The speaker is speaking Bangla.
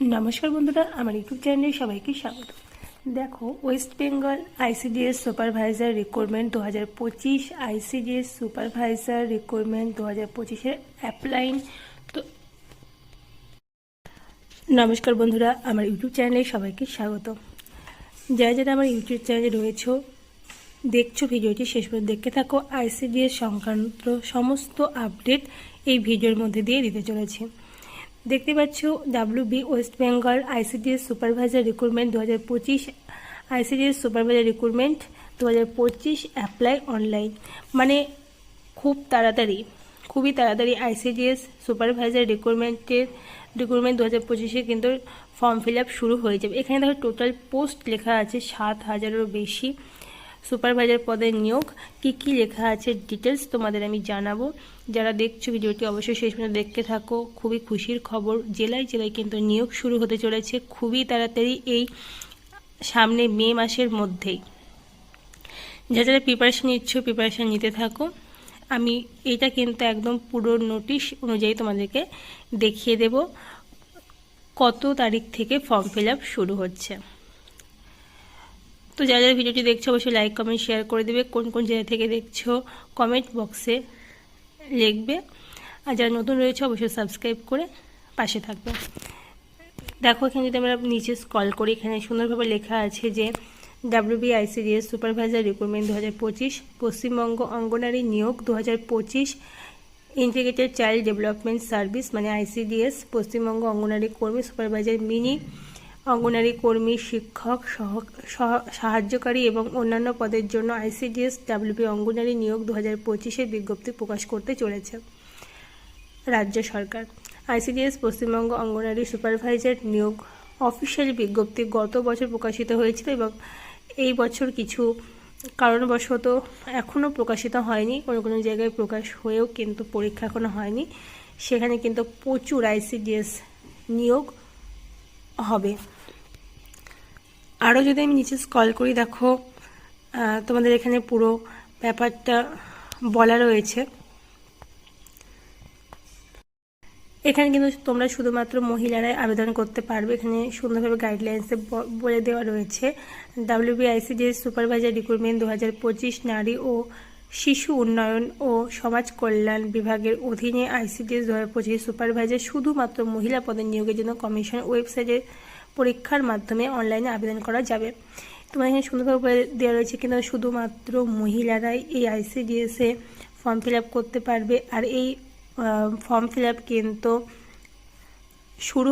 নমস্কার বন্ধুরা, আমার ইউটিউব চ্যানেলে সবাইকে স্বাগত। দেখো West Bengal ICDS supervisor recruitment দু হাজার পঁচিশ আইসিডিএস সুপারভাইজার রিক্রুটমেন্ট দু হাজার পঁচিশের অ্যাপ্লাইন তো নমস্কার বন্ধুরা, আমার ইউটিউব চ্যানেলে সবাইকে স্বাগত। যারা যারা আমার ইউটিউব চ্যানেলে রয়েছে, দেখছ ভিডিওটি, শেষ পর্যন্ত দেখতে থাকো। আইসিডিএস সংক্রান্ত সমস্ত আপডেট এই ভিডিওর মধ্যে দিয়ে দিতে চলেছি। দেখতে পাচ্ছ W B West Bengal ICDS supervisor recruitment দু হাজার পঁচিশ আইসিডিএস সুপারভাইজার রিক্রুটমেন্ট দু হাজার পঁচিশ অ্যাপ্লাই অনলাইন মানে খুব তাড়াতাড়ি, খুবই তাড়াতাড়ি আইসিডিএস সুপারভাইজার রিক্রুটমেন্টের রিক্রুটমেন্ট দু হাজার পঁচিশে কিন্তু ফর্ম ফিল আপ শুরু হয়ে যাবে। এখানে দেখো টোটাল পোস্ট লেখা আছে সাত হাজারেরও বেশি। সুপারভাইজার পদের নিয়োগ। কি কি লেখা আছে? ডিটেলস তোমাদের আমি জানাব। যারা দেখছ ভিডিওটি অবশ্যই শেষ পর্যন্ত দেখতে থাকো। খুবই খুশির খবর। জেলায় জেলায় কিন্তু নিয়োগ শুরু হতে চলেছে খুবই তাড়াতাড়ি এই সামনে মে মাসের মধ্যেই। যা যারা প্রিপারেশান নিচ্ছ প্রিপারেশান নিতে থাকো। আমি এটা কিন্তু একদম পুরো নোটিশ অনুযায়ী তোমাদেরকে দেখিয়ে দেব। কত তারিখ থেকে ফর্ম ফিল শুরু হচ্ছে? তো যারা যারা ভিডিওটি দেখছ, অবশ্যই লাইক কমেন্ট শেয়ার করে দেবে। কোন কোন জায়গা থেকে দেখছ কমেন্ট বক্সে লিখবে। আর যারা নতুন রয়েছে, অবশ্যই সাবস্ক্রাইব করে পাশে থাকবে। দেখো, এখানে যদি আমরা নিচে স্কল করি, এখানে সুন্দরভাবে লেখা আছে যে ডাব্লিউবি আইসিডিএস সুপারভাইজার রিক্রুটমেন্ট দু হাজার পঁচিশ, পশ্চিমবঙ্গ অঙ্গনারী নিয়োগ দু হাজার পঁচিশ ইন্টিগ্রেটেড চাইল্ড ডেভেলপমেন্ট সার্ভিস মানে আইসিডিএস পশ্চিমবঙ্গ অঙ্গনারী কর্মী সুপারভাইজার মিনি অঙ্গনারী কর্মী, শিক্ষক, সহ, সহ- সাহায্যকারী এবং অন্যান্য পদের জন্য আইসিডিএস ডাব্লিউপি অঙ্গনারী নিয়োগ দু হাজার পঁচিশের বিজ্ঞপ্তি প্রকাশ করতে চলেছে। রাজ্য সরকার। আইসিডিএস পশ্চিমবঙ্গ অঙ্গনারী সুপারভাইজার নিয়োগ অফিসিয়াল বিজ্ঞপ্তি গত বছর প্রকাশিত হয়েছিল এবং এই বছর কিছু কারণবশত এখনও প্রকাশিত হয়নি, কোনো কোনো জায়গায় প্রকাশ হয়েও কিন্তু পরীক্ষা এখনও হয়নি। সেখানে কিন্তু প্রচুর আইসিডিএস নিয়োগ হবে। আরও যদি আমি নিচে স্কল করি, দেখো তোমাদের এখানে পুরো ব্যাপারটা বলা রয়েছে। এখানে কিন্তু তোমরা শুধুমাত্র মহিলারাই আবেদন করতে পারবে। এখানে সুন্দরভাবে গাইডলাইন্সে বলে দেওয়া রয়েছে। ডাব্লিউবিআইসিডিএস সুপারভাইজার রিক্রুটমেন্ট দু হাজার পঁচিশ নারী ও শিশু উন্নয়ন ও সমাজ কল্যাণ বিভাগের অধীনে আইসিডিএস দু হাজার পঁচিশ সুপারভাইজার শুধুমাত্র মহিলা পদের নিয়োগের জন্য কমিশন ওয়েবসাইটে পরীক্ষার মাধ্যমে অনলাইনে আবেদন করা যাবে। তোমার এখানে সুন্দরভাবে বলে দেওয়া রয়েছে কিন্তু শুধুমাত্র মহিলারাই এই আইসিডিএসে ফর্ম ফিল করতে পারবে। আর এই ফর্ম ফিল কিন্তু শুরু